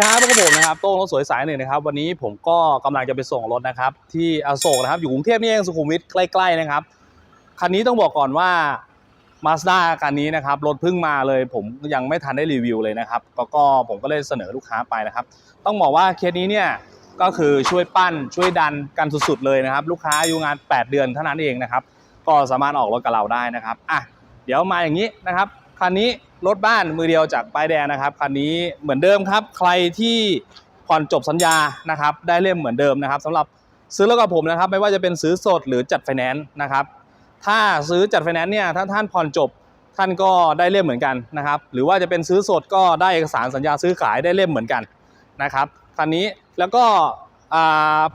ครับพวกบผมนะครับโต้งรถสวยสายหนึ่งนะครับวันนี้ผมก็กำลังจะไปส่งรถนะครับ ที่อโศกนะครับอยู่กรุงเทพนี่เองสุขุมวิทใกล้ๆนะครับคันนี้ต้องบอกก่อนว่ามาสด้าคันนี้นะครับรถเพิ่งมาเลยผมยังไม่ทันได้รีวิวเลยนะครับก็ก็ผมก็เลยเสนอลูกค้าไปนะครับ ต้องบอกว่าเคสนี้เนี่ยก็คือช่วยปั้นช่วยดันกันสุดๆเลยนะครับ ลูกค้าอายุงาน 8 เดือนเท่านั้นเองนะครับ ก็สามารถออกรถกับเราได้นะครับอะเดี๋ยวมาอย่างนี้นะครับคันนี้ รถบ้านมือเดียวจากป้ายแดงนะครับคันนี้เหมือนเดิมครับ ใครที่ผ่อนจบสัญญานะครับ ได้เล่มเหมือนเดิมนะครับสำหรับซื้อรถกับผมนะครับ ไม่ว่าจะเป็นซื้อสดหรือจัดไฟแนนซ์นะครับ ถ้าซื้อจัดไฟแนนซ์เนี่ยถ้าท่านผ่อนจบท่านก็ได้เล่มเหมือนกันนะครับ หรือว่าจะเป็นซื้อสดก็ได้เอกสารสัญญาซื้อขายได้เล่มเหมือนกันนะครับคันนี้แล้วก็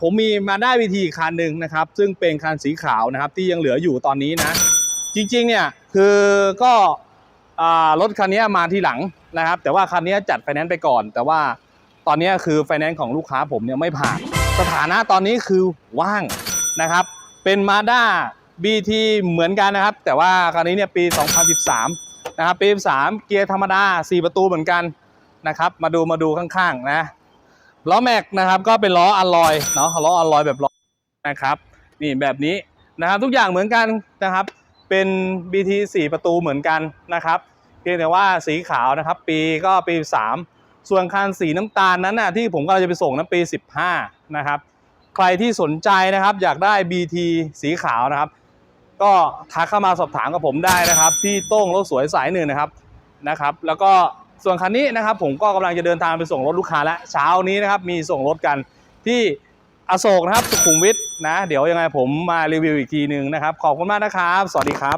ผมมีมาได้วิธีคันหนึ่งนะครับ ซึ่งเป็นคันสีขาวนะครับที่ยังเหลืออยู่ตอนนี้นะ จริงๆเนี่ยคือก็ รถคันนี้มาทีหลังนะครับ แต่ว่าคันนี้จัดไฟแนนซ์ไปก่อน แต่ว่าตอนนี้คือไฟแนนซ์ของลูกค้าผมเนี่ยไม่ผ่าน สถานะตอนนี้คือว่างนะครับ เป็นมาด้า BT เหมือนกันนะครับ แต่ว่าคันนี้เนี่ยปี 2013 นะครับ ปี13เกียร์ธรรมดา 4 ประตูเหมือนกันนะครับ มาดูมาดูข้างๆนะล้อแม็กนะครับก็เป็นล้ออลลอยเนาะล้ออลลอยแบบล้อนะครับ นี่แบบนี้นะครับทุกอย่างเหมือนกันนะครับ เป็น BT 4 ประตูเหมือนกันนะครับ เพียงแต่ว่าสีขาวนะครับ ปีก็ปี 3 ส่วนคันสีน้ำตาลนั้นน่ะที่ผมกำลังจะไปส่งนั้นปี 15 นะครับ ใครที่สนใจนะครับอยากได้ BT สีขาวนะครับ ก็ทักเข้ามาสอบถามกับผมได้นะครับ ที่โต้งรถสวยสายหนึ่งนะครับนะครับ แล้วก็ส่วนคันนี้นะครับผมก็กำลังจะเดินทางไปส่งรถลูกค้าแล้วเช้านี้นะครับมีส่งรถกันที่ อโศกนะครับสุขุมวิทนะ เดี๋ยวยังไงผมมารีวิวอีกทีหนึ่งนะครับ ขอบคุณมากนะครับ สวัสดีครับ